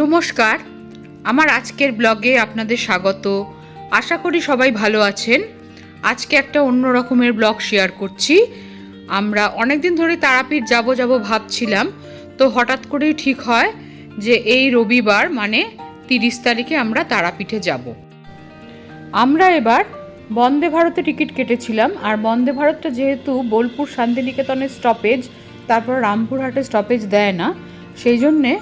নমস্কার। আমার আজকের ব্লগে আপনাদের স্বাগত। আশা করি সবাই ভালো আছেন। আজকে একটা অন্য রকমের ব্লগ শেয়ার করছি। আমরা অনেক দিন ধরে তারাপীঠ যাব যাব ভাবছিলাম, তো হঠাৎ করেই ঠিক হয় যে এই রবিবার মানে তিরিশ তারিখে আমরা তারাপীঠে যাব। আমরা এবার বন্দে ভারতে টিকিট কেটেছিলাম, আর বন্দে ভারতটা যেহেতু বোলপুর শান্তিনিকেতনের স্টপেজ তারপর রামপুরহাটে স্টপেজ দেয় না, সেই জন্যে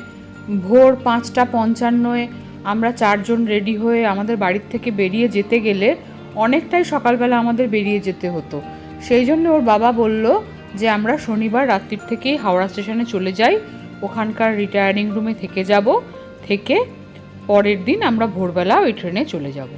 ভোর পাঁচটা পঞ্চান্নয় আমরা চারজন রেডি হয়ে আমাদের বাড়ির থেকে বেরিয়ে যেতে গেলে অনেকটাই সকালবেলা আমাদের বেরিয়ে যেতে হতো। সেই জন্য ওর বাবা বলল যে, আমরা শনিবার রাত্রির থেকেই হাওড়া স্টেশনে চলে যাই। ওখানকার রিটায়ারিং রুমে থেকে যাব। থেকে পরের দিন আমরা ভোরবেলা ওই ট্রেনে চলে যাব।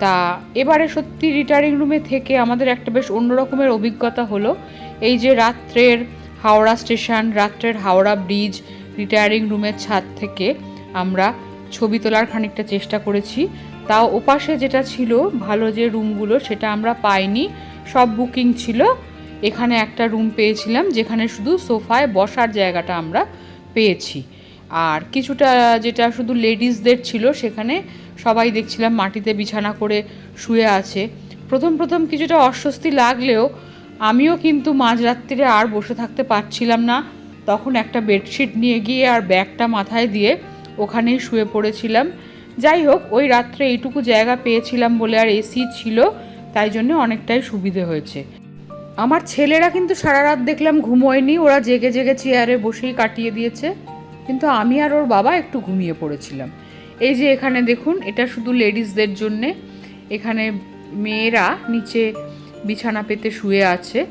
তা এবারে সত্যি রিটায়ারিং রুমে থেকে আমাদের একটা বেশ অন্যরকমের অভিজ্ঞতা হলো। এই যে রাত্রের হাওড়া স্টেশন, রাত্রের হাওড়া ব্রিজ রিটায়ারিং রুমের ছাদ থেকে আমরা ছবি তোলার খানিকটা চেষ্টা করেছি। তাও ওপাশে যেটা ছিল, ভালো যে রুমগুলো সেটা আমরা পাইনি। সব বুকিং ছিল। এখানে একটা রুম পেয়েছিলাম, যেখানে শুধু সোফায় বসার জায়গাটা আমরা পেয়েছি। আর কিছুটা যেটা শুধু লেডিসদের ছিল, সেখানে সবাই দেখছিলাম মাটিতে বিছানা করে শুয়ে আছে। প্রথম প্রথম কিছুটা অস্বস্তি লাগলেও, আমিও কিন্তু মাঝরাত্রিরে আর বসে থাকতে পারছিলাম না। তখন একটা বেডশিট নিয়ে গিয়ে আর ব্যাগটা মাথায় দিয়ে ওখানেই শুয়ে পড়েছিলাম। যাই হোক, ওই রাত্রে এইটুকু জায়গা পেয়েছিলাম বলে আর এসি ছিল, তাই জন্য অনেকটাই সুবিধে হয়েছে। আমার ছেলেরা কিন্তু সারা রাত দেখলাম ঘুমোয়নি, ওরা জেগে জেগে চেয়ারে বসেই কাটিয়ে দিয়েছে। কিন্তু আমি আর ওর বাবা একটু ঘুমিয়ে পড়েছিলাম। এই যে এখানে দেখুন, এটা শুধু লেডিসদের জন্যে, এখানে মেয়েরা নিচে বিছানা পেতে শুয়ে আছে।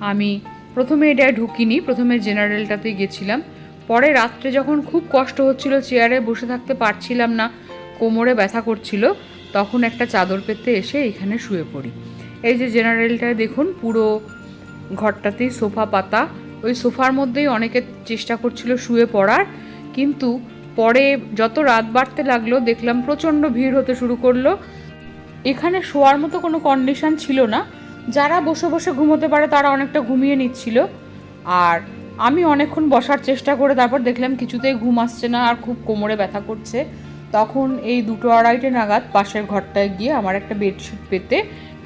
আমি প্রথমে এটায় ঢুকিনি, প্রথমে জেনারেলটাতে গেছিলাম। পরে রাত্রে যখন খুব কষ্ট হচ্ছিল চেয়ারে বসে থাকতে পারছিলাম না, কোমরে ব্যথা করছিল, তখন একটা চাদর পেতে এসে এখানে শুয়ে পড়ি। এই যে জেনারেলটায় দেখুন, পুরো ঘরটাতেই সোফা পাতা। ওই সোফার মধ্যেই অনেকে চেষ্টা করছিল শুয়ে পড়ার, কিন্তু পরে যত রাত বাড়তে লাগল, দেখলাম প্রচণ্ড ভিড় হতে শুরু করল। এখানে শোয়ার মতো কোনো কন্ডিশন ছিল না। যারা বসে বসে ঘুমোতে পারে, তারা অনেকটা ঘুমিয়ে নিচ্ছিল। আর আমি অনেকক্ষণ বসার চেষ্টা করে তারপর দেখলাম কিছুতেই ঘুম আসছে না আর খুব কোমরে ব্যথা করছে। তখন এই দুটো আড়াইটে নাগাদ পাশের ঘরটায় গিয়ে আমার একটা বেডশিট পেতে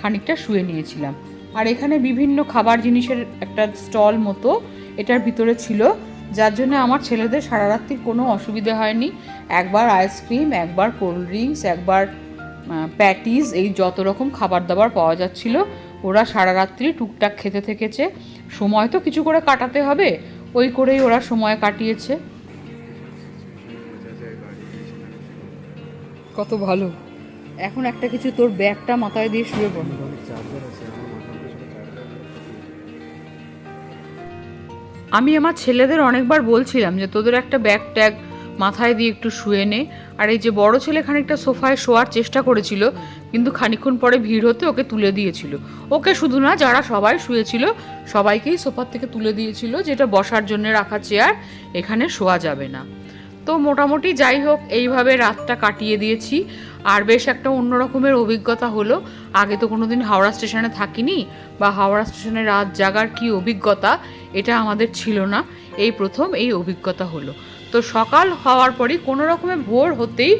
খানিকটা শুয়ে নিয়েছিলাম। আর এখানে বিভিন্ন খাবার জিনিসের একটা স্টল মতো এটার ভিতরে ছিল, যার জন্য আমার ছেলেদের সারা রাত্রির কোনো অসুবিধে হয়নি। একবার আইসক্রিম একবার কোল্ড ড্রিঙ্কস একবার প্যাটিস এই যত রকম খাবার দাবার পাওয়া যাচ্ছিল। ওরা সারা রাত্রি টুকটাক খেতে থেকেছে। সময় তো কিছু করে কাটাতে হবে, ওই করেই ওরা সময় কাটিয়েছে। কত ভালো। এখন একটা কিছু তোর ব্যাগটা মাথায় দিয়ে শুয়ে পড়ল আমি আমার ছেলেদের অনেকবার বলছিলাম যে তোদের একটা ব্যাগ ট্যাগ মাথায় দিয়ে একটু শুয়ে নে। আর এই যে বড় ছেলে খানিকটা সোফায় শোয়ার চেষ্টা করেছিল, কিন্তু খানিকক্ষণ পরে ভিড় হতে ওকে তুলে দিয়েছিল। ওকে শুধু না, যারা সবাই শুয়েছিল, সবাইকেই সোফার থেকে তুলে দিয়েছিল, যেটা বসার জন্য রাখা চেয়ার, এখানে শোয়া যাবে না। তো মোটামুটি যাই হোক, এইভাবে রাতটা কাটিয়ে দিয়েছি। আর বেশ একটা অন্য রকমের অভিজ্ঞতা হলো। আগে তো কোনোদিন হাওড়া স্টেশনে থাকিনি, বা হাওড়া স্টেশনে রাত জাগার কি অভিজ্ঞতা, এটা আমাদের ছিল না। এই প্রথম এই অভিজ্ঞতা হলো। তো সকাল হওয়ার পরই কোনো রকমে ভোর হতেই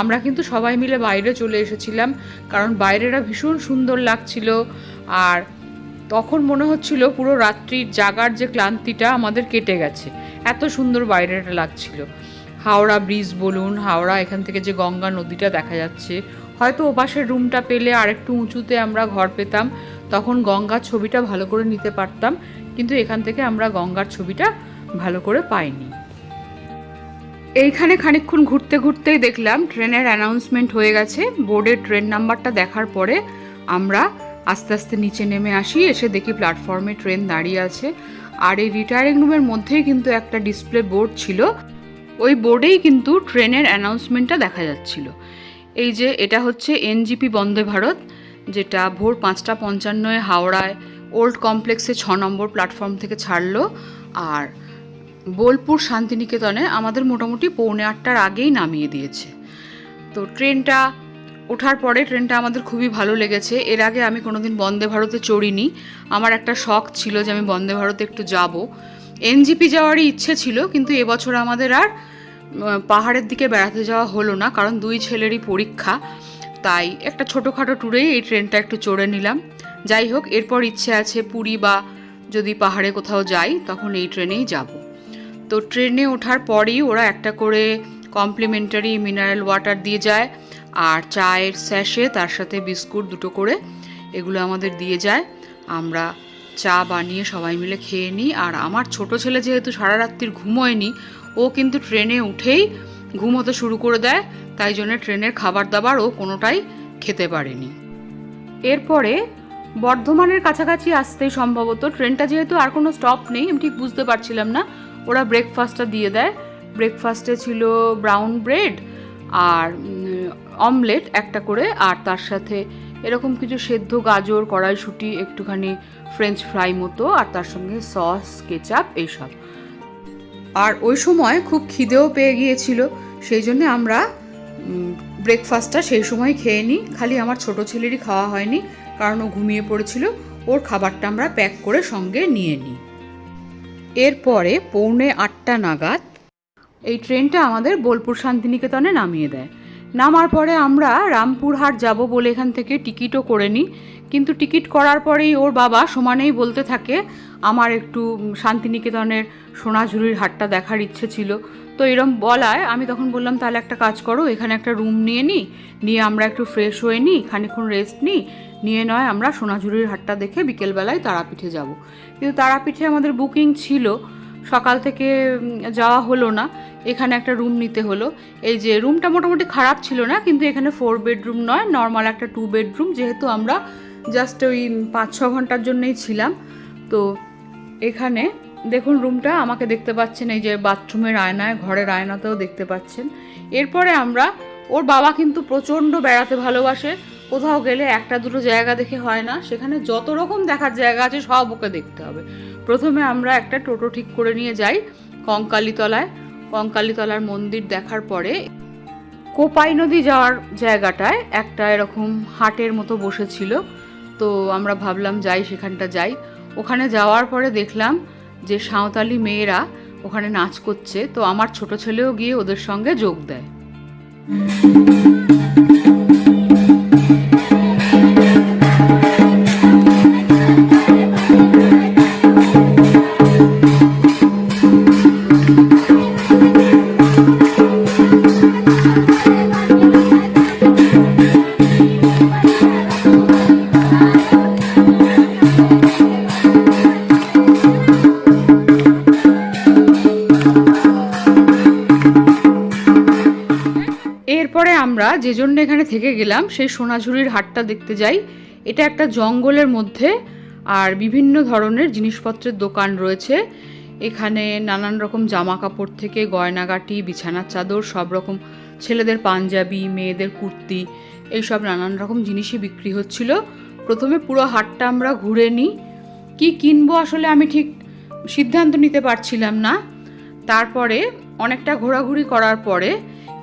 আমরা কিন্তু সবাই মিলে বাইরে চলে এসেছিলাম, কারণ বাইরেটা ভীষণ সুন্দর লাগছিল। আর তখন মনে হচ্ছিল পুরো রাত্রির জাগার যে ক্লান্তিটা আমাদের কেটে গেছে, এত সুন্দর বাইরেটা লাগছিল। হাওড়া ব্রিজ বলুন, হাওড়া এখান থেকে যে গঙ্গা নদীটা দেখা যাচ্ছে, হয়তো ওপাশের রুমটা পেলে আর একটু উঁচুতে আমরা ঘর পেতাম, তখন গঙ্গার ছবিটা ভালো করে নিতে পারতাম, কিন্তু এখান থেকে আমরা গঙ্গার ছবিটা ভালো করে পাইনি। এইখানে খানিকক্ষণ ঘুরতে ঘুরতেই দেখলাম ট্রেনের অ্যানাউন্সমেন্ট হয়ে গেছে। বোর্ডের ট্রেন নাম্বারটা দেখার পরে আমরা আস্তে আস্তে নিচে নেমে আসি, এসে দেখি প্ল্যাটফর্মে ট্রেন দাঁড়িয়ে আছে। আর এই রিটায়ারিং রুমের মধ্যেই কিন্তু একটা ডিসপ্লে বোর্ড ছিল। ওই বোর্ডেই কিন্তু ট্রেনের অ্যানাউন্সমেন্টটা দেখা যাচ্ছিল। এই যে এটা হচ্ছে এনজিপি বন্দে ভারত, যেটা ভোর পাঁচটা পঞ্চান্নয় হাওড়ায় ওল্ড কমপ্লেক্সে ছ নম্বর প্ল্যাটফর্ম থেকে ছাড়লো। আর বোলপুর শান্তিনিকেতনে আমাদের মোটামুটি পৌনে আটটার আগেই নামিয়ে দিয়েছে। তো ট্রেনটা ওঠার পরে ট্রেনটা আমাদের খুবই ভালো লেগেছে। এর আগে আমি কোনোদিন বন্দে ভারতে চড়িনি। আমার একটা শখ ছিল যে আমি বন্দে ভারতে একটু যাব। এনজিপি যাওয়ারই ইচ্ছে ছিল, কিন্তু এবছর আমাদের আর পাহাড়ের দিকে বেড়াতে যাওয়া হলো না, কারণ দুই ছেলেরই পরীক্ষা। তাই একটা ছোটোখাটো ট্যুরেই এই ট্রেনটা একটু চড়ে নিলাম। যাই হোক, এরপর ইচ্ছে আছে পুরী বা যদি পাহাড়ে কোথাও যাই, তখন এই ট্রেনেই যাব। তো ট্রেনে ওঠার পরেই ওরা একটা করে কমপ্লিমেন্টারি মিনারেল ওয়াটার দিয়ে যায় আর চায়ের স্যাশে তার সাথে বিস্কুট দুটো করে এগুলো আমাদের দিয়ে যায়। আমরা চা বানিয়ে সবাই মিলে খেয়ে নিই আর আমার ছোট ছেলে যেহেতু সারা রাত্রির ঘুমোয়নি, ও কিন্তু ট্রেনে উঠেই ঘুমোতে শুরু করে দেয়, তাই জন্য ট্রেনের খাবার দাবার ও কোনোটাই খেতে পারেনি। এরপরে বর্ধমানের কাছাকাছি আসতে সম্ভবত ট্রেনটা যেহেতু আর কোনো স্টপ নেই, আমি ঠিক বুঝতে পারছিলাম না। ওরা ব্রেকফাস্টটা দিয়ে দেয়। ব্রেকফাস্টে ছিল ব্রাউন ব্রেড আর অমলেট একটা করে আর তার সাথে এরকম কিছু সেদ্ধ গাজর, কড়াইশুঁটি, একটুখানি ফ্রেঞ্চ ফ্রাই মতো আর তার সঙ্গে সস কেচাপ এইসব। আর ওই সময় খুব খিদেও পেয়ে গিয়েছিল। সেই জন্যে আমরা ব্রেকফাস্টটা সেই সময় খেয়ে নিই। খালি আমার ছোট ছেলেরই খাওয়া হয়নি, কারণ ও ঘুমিয়ে পড়েছিল। ওর খাবারটা আমরা প্যাক করে সঙ্গে নিয়ে নিই। এরপরে পৌনে আটটা নাগাদ এই ট্রেনটা আমাদের বোলপুর শান্তিনিকেতনে নামিয়ে দেয়। নামার পরে আমরা রামপুরহাট যাব বলে এখান থেকে টিকিটও করে নিই। কিন্তু টিকিট করার পরেই ওর বাবা সমানেই বলতে থাকে, আমার একটু শান্তিনিকেতনের সোনাঝুরির হাটটা দেখার ইচ্ছে ছিল। তো এরম বলায় আমি তখন বললাম, তাহলে একটা কাজ করো, এখানে একটা রুম নিয়ে নিই, নিয়ে আমরা একটু ফ্রেশ হয়ে নিই, খানিক্ষণ রেস্ট নিই, নিয়ে নয় আমরা সোনাঝুরির হাটটা দেখে বিকেলবেলায় তারাপীঠে যাব। কিন্তু তারাপীঠে আমাদের বুকিং ছিল সকাল থেকে যাওয়া হলো না। এখানে একটা রুম নিতে হলো। এই যে রুমটা মোটামুটি খারাপ ছিল না, কিন্তু এখানে ফোর বেডরুম নয় নর্মাল একটা টু বেডরুম যেহেতু আমরা জাস্ট ওই পাঁচ ছ ঘণ্টার জন্যই ছিলাম। তো এখানে দেখুন রুমটা আমাকে দেখতে পাচ্ছেন এই যে বাথরুমের আয়নায়, ঘরের আয়নাতেও দেখতে পাচ্ছেন। এরপরে আমরা, ওর বাবা কিন্তু প্রচণ্ড বেড়াতে ভালোবাসে। কোথাও গেলে একটা দুটো জায়গা দেখে হয় না, সেখানে যত রকম দেখার জায়গা আছে সব ওকে দেখতে হবে। প্রথমে আমরা একটা টোটো ঠিক করে নিয়ে যাই কঙ্কালীতলায়। কঙ্কালীতলার মন্দির দেখার পরে কোপাই নদী যাওয়ার জায়গাটায় একটা এরকম হাটের মতো বসেছিল। তো আমরা ভাবলাম যাই, সেখানটা যাই। ওখানে যাওয়ার পরে দেখলাম যে সাঁওতালি মেয়েরা ওখানে নাচ করছে। তো আমার ছোট ছেলেও গিয়ে ওদের সঙ্গে যোগ দেয়। আমরা যে জন্য এখানে থেকে গেলাম, সেই সোনাঝুরির হাটটা দেখতে যাই। এটা একটা জঙ্গলের মধ্যে আর বিভিন্ন ধরনের জিনিসপত্রের দোকান রয়েছে। এখানে নানান রকম জামা কাপড় থেকে গয়নাগাটি, বিছানার চাদর, সব রকম ছেলেদের পাঞ্জাবি, মেয়েদের কুর্তি, এইসব নানান রকম জিনিসই বিক্রি হচ্ছিল। প্রথমে পুরো হাটটা আমরা ঘুরে নিই। কি কিনবো আসলে আমি ঠিক সিদ্ধান্ত নিতে পারছিলাম না। তারপরে অনেকটা ঘোরাঘুরি করার পরে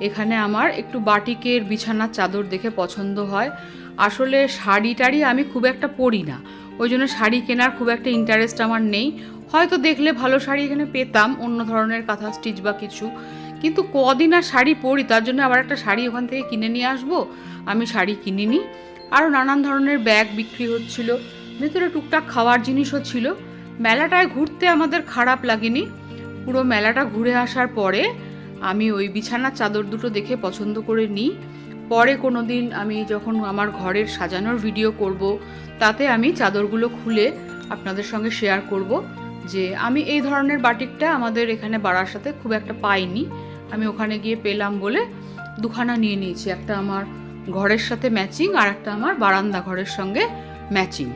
এখানে আমার একটু বাটিকের বিছানার চাদর দেখে পছন্দ হয়। আসলে শাড়ি টাড়ি আমি খুব একটা পরি না। ওই জন্য শাড়ি কেনার খুব একটা ইন্টারেস্ট আমার নেই। হয়তো দেখলে ভালো শাড়ি এখানে পেতাম, অন্য ধরনের কাঁথা স্টিচ বা কিছু। কিন্তু কদিন আর শাড়ি পরি, তার জন্য আবার একটা শাড়ি ওখান থেকে কিনে নিয়ে আসব। আমি শাড়ি কিনিনি। আরও নানান ধরনের ব্যাগ বিক্রি হচ্ছিল। ভেতরে টুকটাক খাওয়ার জিনিসও ছিল। মেলাটায় ঘুরতে আমাদের খারাপ লাগেনি। পুরো মেলাটা ঘুরে আসার পরে আমি ওই বিছানার চাদর দুটো দেখে পছন্দ করে নিই। পরে কোনো দিন আমি যখন আমার ঘরের সাজানোর ভিডিও করব, তাতে আমি চাদরগুলো খুলে আপনাদের সঙ্গে শেয়ার করব যে আমি এই ধরনের বাটিকটা আমাদের এখানে বাড়ার সাথে খুব একটা পাইনি। আমি ওখানে গিয়ে পেলাম বলে দুখানা নিয়ে নিয়েছি। একটা আমার ঘরের সাথে ম্যাচিং আর একটা আমার বারান্দা ঘরের সঙ্গে ম্যাচিং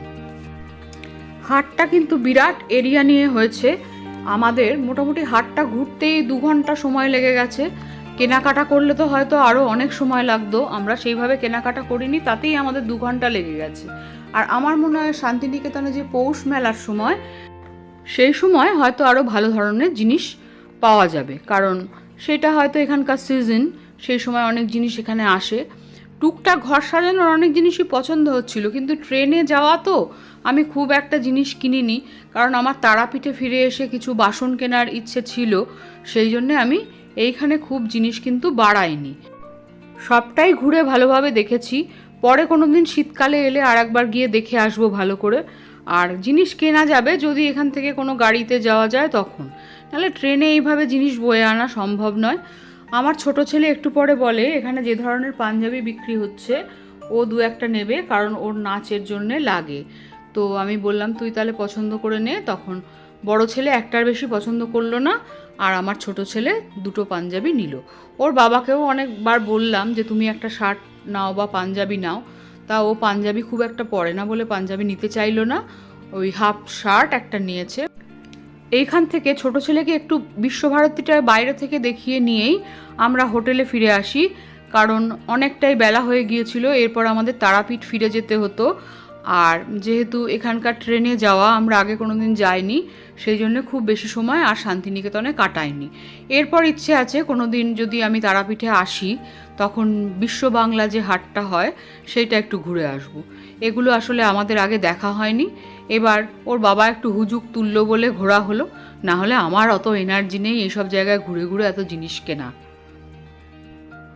হাটটা কিন্তু বিরাট এরিয়া নিয়ে হয়েছে। আমাদের মোটামুটি হাটটা ঘুরতেই দু ঘণ্টা সময় লেগে গেছে। কেনাকাটা করলে তো হয়তো আরও অনেক সময় লাগতো। আমরা সেইভাবে কেনাকাটা করিনি, তাতেই আমাদের দু ঘণ্টা লেগে গেছে। আর আমার মনে হয় শান্তিনিকেতনে যে পৌষ মেলার সময়, সেই সময় হয়তো আরও ভালো ধরনের জিনিস পাওয়া যাবে। কারণ সেটা হয়তো এখানকার সিজন সেই সময় অনেক জিনিস এখানে আসে। টুকটাক ঘর সাজানোর অনেক জিনিসই পছন্দ হচ্ছিল, কিন্তু ট্রেনে যাওয়া তো আমি খুব একটা জিনিস কিনিনি, কারণ আমার তারাপীঠে ফিরে এসে কিছু বাসন কেনার ইচ্ছে ছিল, সেই জন্যে আমি এইখানে খুব জিনিস কিন্তু বাড়ায়নি সবটাই ঘুরে ভালোভাবে দেখেছি, পরে কোনো দিন শীতকালে এলে আর একবার গিয়ে দেখে আসব ভালো করে, আর জিনিস কেনা যাবে যদি এখান থেকে কোনো গাড়িতে যাওয়া যায় তখন, নাহলে ট্রেনে এইভাবে জিনিস বয়ে আনা সম্ভব নয়। আমার ছোট ছেলে একটু পরে বলে, এখানে যে ধরনের পাঞ্জাবি বিক্রি হচ্ছে, ও দু একটা নেবে, কারণ ওর নাচের জন্যে লাগে। তো আমি বললাম, তুই তাহলে পছন্দ করে নে। তখন বড় ছেলে একটার বেশি পছন্দ করল না, আর আমার ছোট ছেলে দুটো পাঞ্জাবি নিল। ওর বাবাকেও অনেকবার বললাম যে, তুমি একটা শার্ট নাও বা পাঞ্জাবি নাও। তা ও পাঞ্জাবি খুব একটা পরে না বলে পাঞ্জাবি নিতে চাইলো না। ওই হাফ শার্ট একটা নিয়েছে। এইখান থেকে ছোট ছেলেকে একটু বিশ্বভারতীটা বাইরে থেকে দেখিয়ে নিয়েই আমরা হোটেলে ফিরে আসি। কারণ অনেকটাই বেলা হয়ে গিয়েছিল, এরপর আমাদের তারাপীঠ ফিরে যেতে হতো। আর যেহেতু এখানকার ট্রেনে যাওয়া আমরা আগে কোনো দিন যাইনি, সেই জন্য খুব বেশি সময় আর শান্তিনিকেতনে কাটাইনি। এরপর ইচ্ছে আছে কোনো দিন যদি আমি তারাপীঠে আসি তখন বিশ্ব বাংলা যে হাটটা হয়, সেইটা একটু ঘুরে আসব। এগুলো আসলে আমাদের আগে দেখা হয়নি। এবার ওর বাবা একটু হুজুক তুললো বলে ঘোরা হলো। না হলে আমার অত এনার্জি নেই এইসব জায়গায় ঘুরে ঘুরে এত জিনিস কেনা।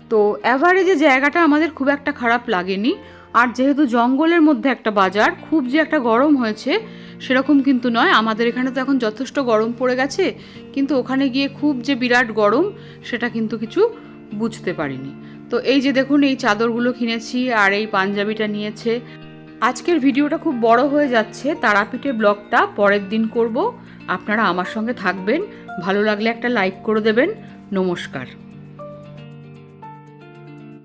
তো অ্যাভারেজে জায়গাটা আমাদের খুব একটা খারাপ লাগেনি। আর যেহেতু জঙ্গলের মধ্যে একটা বাজার, খুব যে একটা গরম হয়েছে, সেরকম কিন্তু নয়। আমাদের এখানে তো এখন যথেষ্ট গরম পড়ে গেছে। কিন্তু ওখানে গিয়ে খুব যে বিরাট গরম, সেটা কিন্তু কিছু বুঝতে পারিনি। তো এই যে দেখুন, এই চাদরগুলো কিনেছি আর এই পাঞ্জাবিটা নিয়েছে। আজকের ভিডিওটা খুব বড় হয়ে যাচ্ছে। তারাপীঠের ব্লগটা পরের দিন করব। আপনারা আমার সঙ্গে থাকবেন। ভালো লাগলে একটা লাইক করে দেবেন। নমস্কার।